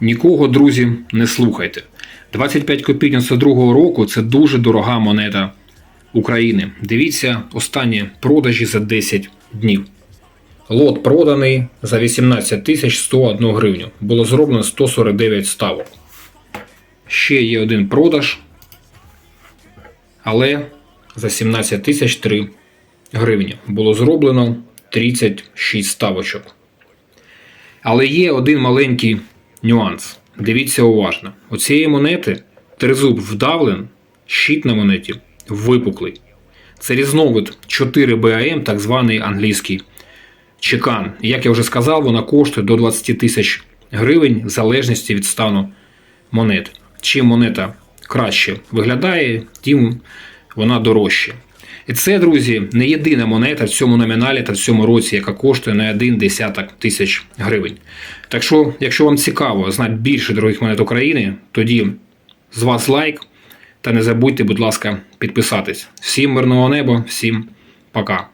Нікого, друзі, не слухайте. 25 копійок 92 року це дуже дорога монета України. Дивіться останні продажі за 10 днів. Лот проданий за 18 101 гривню. Було зроблено 149 ставок. Ще є один продаж, але за 17 тисяч 3 гривні. Було зроблено 36 ставочок. Але є один маленький нюанс. Дивіться уважно. У цієї монети тризуб вдавлен, щит на монеті випуклий. Це різновид 4 БАМ, так званий англійський чекан. Як я вже сказав, вона коштує до 20 тисяч гривень в залежності від стану монет. Чим монета краще виглядає, тим вона дорожча. І це, друзі, не єдина монета в цьому номіналі та в цьому році, яка коштує на один десяток тисяч гривень. Так що, якщо вам цікаво знати більше дорогих монет України, тоді з вас лайк. Та не забудьте, будь ласка, підписатись. Всім мирного неба, всім пока.